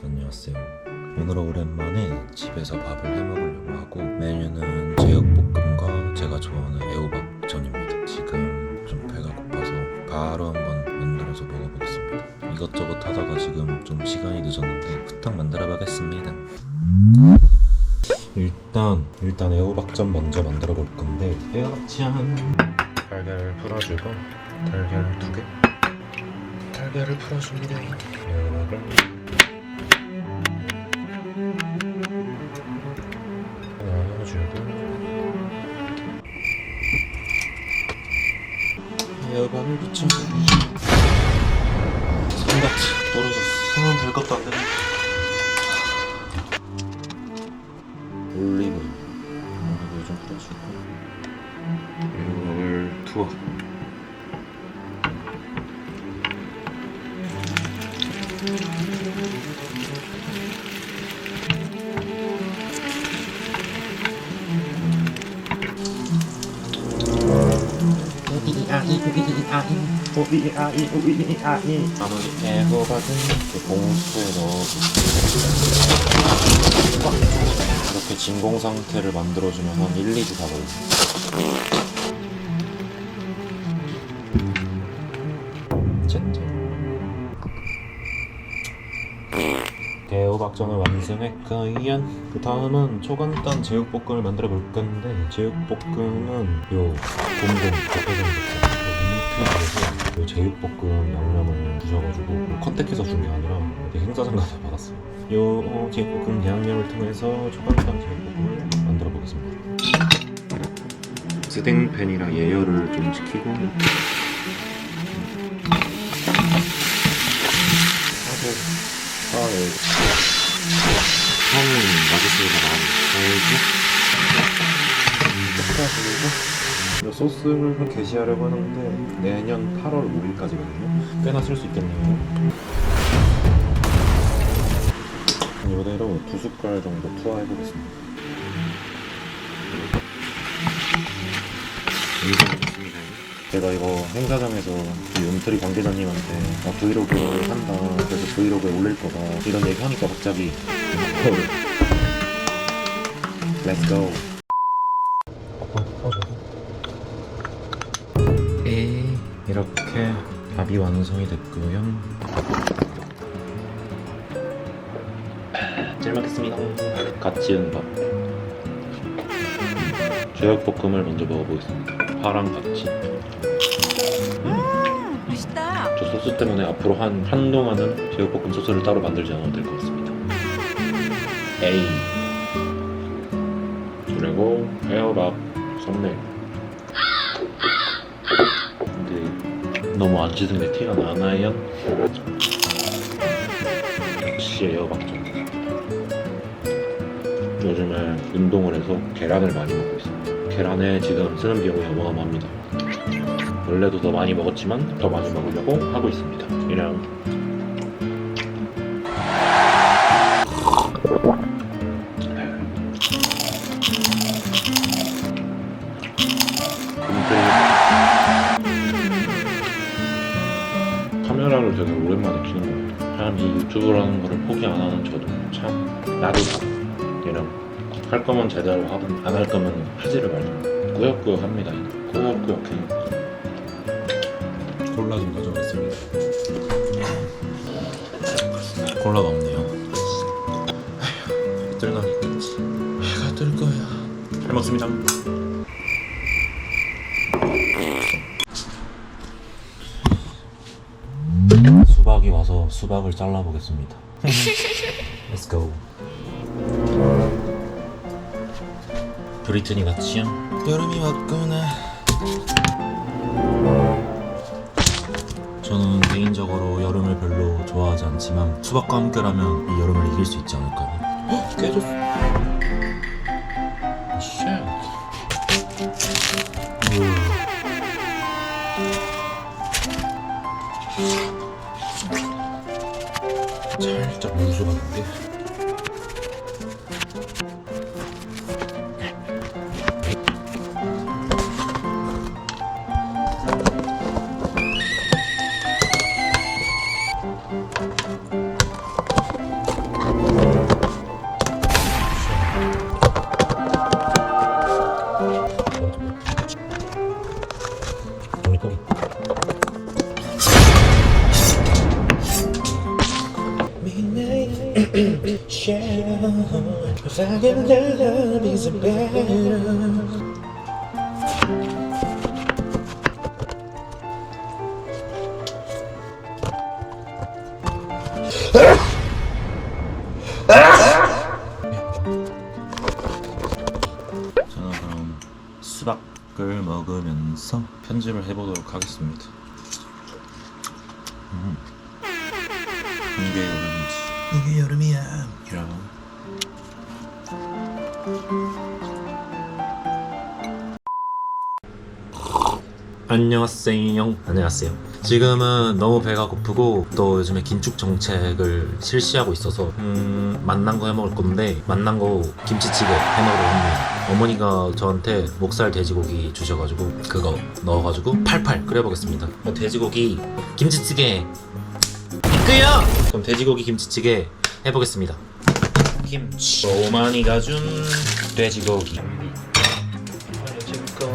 안녕하세요. 오늘은 오랜만에 집에서 밥을 해 먹으려고 하고 메뉴는 제육볶음과 제가 좋아하는 애호박 전입니다. 지금 좀 배가 고파서 바로 한번 만들어서 먹어보겠습니다. 이것저것 하다가 지금 좀 시간이 늦었는데 후딱 만들어 보겠습니다. 일단 일단 애호박전 먼저 만들어 볼 건데 애호박전 달걀을 풀어주고 달걀 두 개. 달걀을 풀어줍니다. 애호박을 애호박을 붙여 손같이 떨어졌어. 손은 될 것도 안올 나머지 애호박은 그 봉투에 넣어주고 이렇게 진공 상태를 만들어주면 한 1, 2주 다 걸려 짠짠 애호박전을 완성했고요 그 다음은 초간단 제육볶음을 만들어 볼 건데 제육볶음은 요 곰곰 대표적 인 민트에서 요 제육볶음 양념을 주셔가지고 뭐 컨택해서 준 게 아니라 어디 행사장 가서 받았어요 요 어, 제육볶음 양념을 통해서 초간단 제육볶음을 만들어 보겠습니다 스댕팬이랑 예열을 좀 하고 파를 처음엔 맛있으니까 많이 넣어주고 이 소스를 게시하려고 하는데 내년 8월 5일까지거든요. 꽤나 쓸 수 있겠네요. 이대로 두 숟갈 정도 투하해 보겠습니다. 제가 이거 행사장에서 그 윤트리 관계자님한테 아, 브이로그를 한다. 그래서 브이로그에 올릴 거다. 이런 얘기 하니까 갑자기. Let's go 이렇게 밥이 완성이 됐고요. 잘 먹겠습니다. 갓 지은 밥. 제육볶음을 먼저 먹어보겠습니다. 파랑 같이. 맛있다. 저 소스 때문에 앞으로 한 한동안은 제육볶음 소스를 따로 만들지 않아도 될 것 같습니다. 에이. 그리고 애호박 썸네 너무 안 씻은 게 티가 나나요? 역시 애호박전. 요즘에 운동을 해서 계란을 많이 먹고 있습니다. 계란에 지금 쓰는 비용이 어마어마합니다. 원래도 더 많이 먹었지만 더 많이 먹으려고 하고 있습니다. 그냥 되게 오랜만에 키는 것 같아요. 사람이 유튜브라는 거를 포기 안 하는 저도 참 나도 그냥 할 거면 제대로 하고 안할 거면 하지를 말고 꾸역꾸역 합니다. 꾸역꾸역 해. 콜라 좀 가져오겠습니다. 콜라가 없네요. 뜰날 있겠지. 해가 뜰 거야. 잘 먹습니다. 수박이 와서 수박을 잘라 보겠습니다. Let's go. 브리트니 같지요? 여름이 왔구나. 저는 개인적으로 여름을 별로 좋아하지 않지만 수박과 함께라면 이 여름을 이길 수 있지 않을까요? 헉, 깨졌어. 쉣. 살짝 물수 같은데. 저는 그럼 수박을 먹으면서 편집을 해보도록 하겠습니다. 음. 이게 이게 여름이야. 이런. 안녕하세요. 안녕하세요. 지금은 너무 배가 고프고 또 요즘에 긴축 정책을 실시하고 있어서 음, 만난 거 해먹을 건데 만난 거 김치찌개 해먹으러 합니다. 어머니가 저한테 목살 돼지고기 주셔가지고 그거 넣어가지고 팔팔 끓여보겠습니다. 그럼 돼지고기 김치찌개 끄요! 그럼 돼지고기 김치찌개 해보겠습니다. 김치. 오마니가 준 돼지고기. 거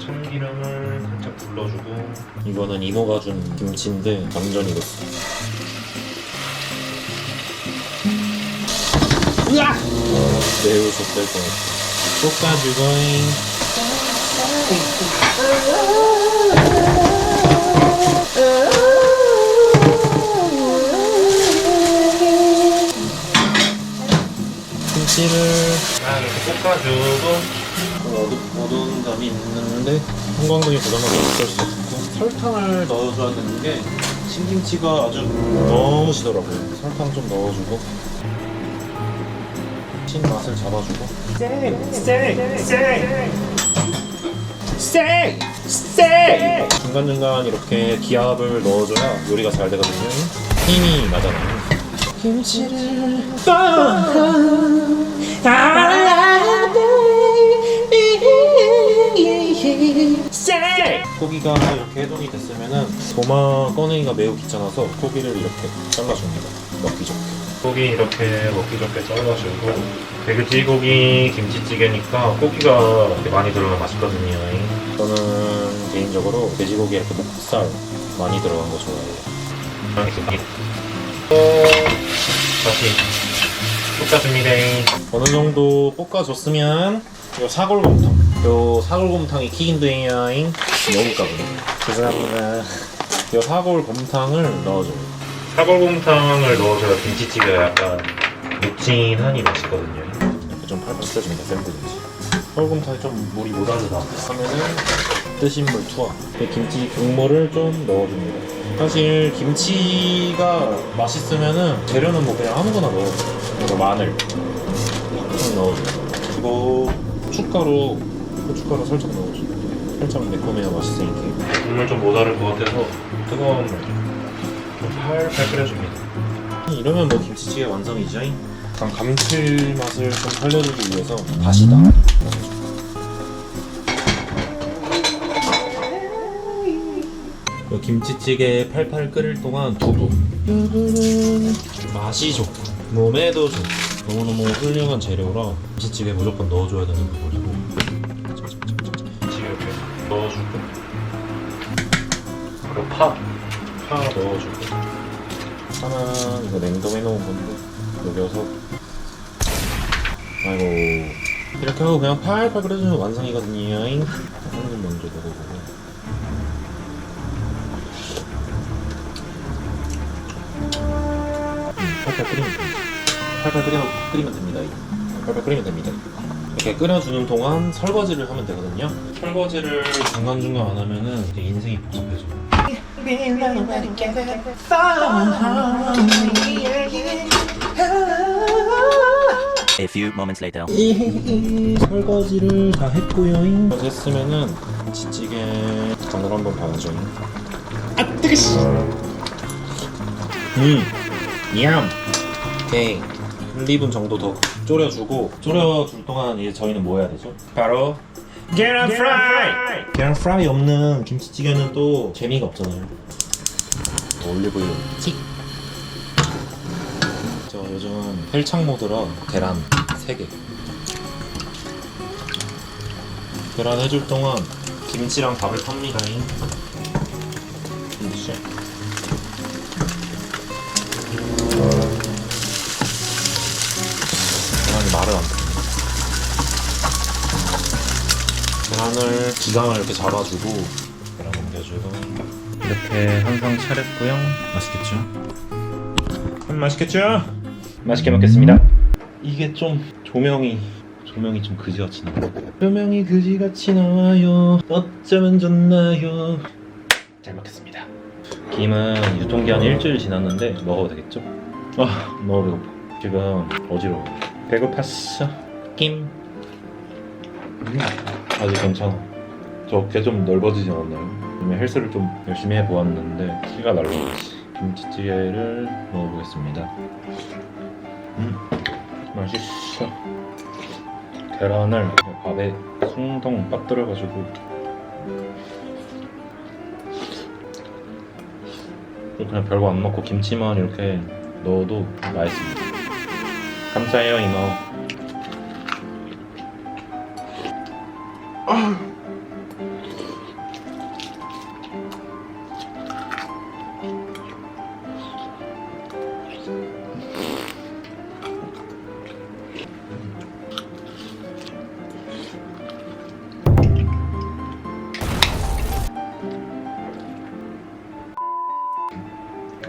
참기름을 살짝 불러주고. 이거는 이모가 준 김치인데 완전 익었어 으악! 매우 좁될 뻔했어 볶아주고잉 김치를 아 이렇게 볶아주고. 어두, 어두운 감이 있는데 형광등이 고장나서 어쩔 수 없고. 설탕을 넣어줘야 되는 게 신김치가 아주 너무 시더라고요. 설탕 좀 넣어주고. 신 맛을 잡아주고. 중간중간 이렇게 기압을 넣어줘야 요리가 잘 되거든요. 힘이 나잖아요 김치를 고기가 이렇게 해동이 됐으면은 도마 꺼내기가 매우 귀찮아서 고기를 이렇게 잘라줍니다. 먹기 좋게. 고기 이렇게 먹기 좋게 잘라주고 돼지고기 김치찌개니까 고기가 이렇게 많이 들어가면 맛있거든요. 저는 개인적으로 돼지고기 이렇게 목살 많이 들어간 거 좋아해요. 알겠습니 다. 다시 볶아줍니다. 어느 정도 볶아줬으면 요 사골곰탕. 요 사골곰탕이 킥인데요. 너무 까부네. 죄송합니다. 요 사골곰탕을 넣어줘요. 사골곰탕을 넣어줘야 김치찌개가 약간 묵직하니 맛있거든요. 이렇게 좀 팔팔. 센 불인지. 사골곰탕이 좀 물이 모자르다 하면은 뜨신 물 투하. 그 김치 국물을 좀 넣어줍니다. 사실 김치가 맛있으면은 재료는 뭐 그냥 아무거나 넣어도 돼요. 그리고 마늘 좀 넣어줘요. 그리고 고춧가루 고춧가루 살짝 넣어줘. 살짝 매콤해야 맛있으니까. 국물 좀 모자랄 것 같아서 뜨거운 물좀 팔팔 끓여줍니다. 이러면 뭐 김치찌개 완성이죠? 약간 감칠맛을 좀 살려주기 위해서 다시다. 김치찌개 팔팔 끓일 동안 두부. 맛이 좋고 몸에도 좋고 너무너무 훌륭한 재료라 김치찌개 무조건 넣어줘야 되는 부분이고. 이렇게 넣어주고 그리고 파, 파 넣어주고. 파는 이거 냉동해 놓은 건데 녹여서. 아이고. 이렇게 하고 그냥 팔팔 끓여주면 완성이거든요. 한입 먼저 먹어보고 팔팔 끓이면 됩니다. 팔팔 끓여, 끓이면 됩니다. 팔팔 끓이면 됩니다. 이렇게 끓여주는 동안 설거지를 하면 되거든요. 설거지를 중간중간 안 하면은 이제 인생이 복잡해져요. A few moments later. 설거지를 다 했고요. 됐으면은 지찌개 간을 한번 봐야죠. 아 뜨거시. 음, 얌. 오케이. 1, 2분 정도 더 졸여주고 졸여줄 동안 이제 저희는 뭐 해야 되죠? 바로 계란 프라이! 계란 프라이 없는 김치찌개는 또 재미가 없잖아요. 올리브유 틱. 저 요즘 헬창 모드라 계란 3개. 계란 해줄 동안 김치랑 밥을 탑니다잉. 김치. 계란을 기강을 이렇게 잡아주고 계란 옮겨주고 이렇게 한상 차렸고요. 맛있겠죠? 음, 맛있겠죠? 맛있게 먹겠습니다. 이게 좀 조명이 조명이 좀 그지같이 나와. 조명이 그지같이 나와요. 어쩌면 좋나요? 잘 먹겠습니다. 김은 유통기한 일주일 지났는데 먹어도 되겠죠? 아 너무 배고파. 지금 어지러워. 배고팠어. 김. 음, 아직 괜찮아. 저 어깨 좀 넓어지지 않았나요? 요즘에 헬스를 좀 열심히 해보았는데 키가 날라오지. 김치찌개를 먹어보겠습니다. 음, 맛있어. 계란을 밥에 숭덩 빠뜨려가지고 그냥 별거 안 넣고 김치만 이렇게 넣어도 맛있습니다. 감사해요 이모.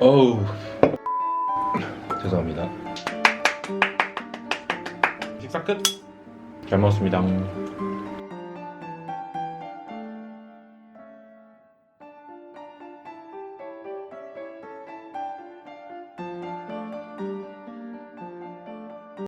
어우 죄송합니다. 식사 끝. 잘 먹었습니다.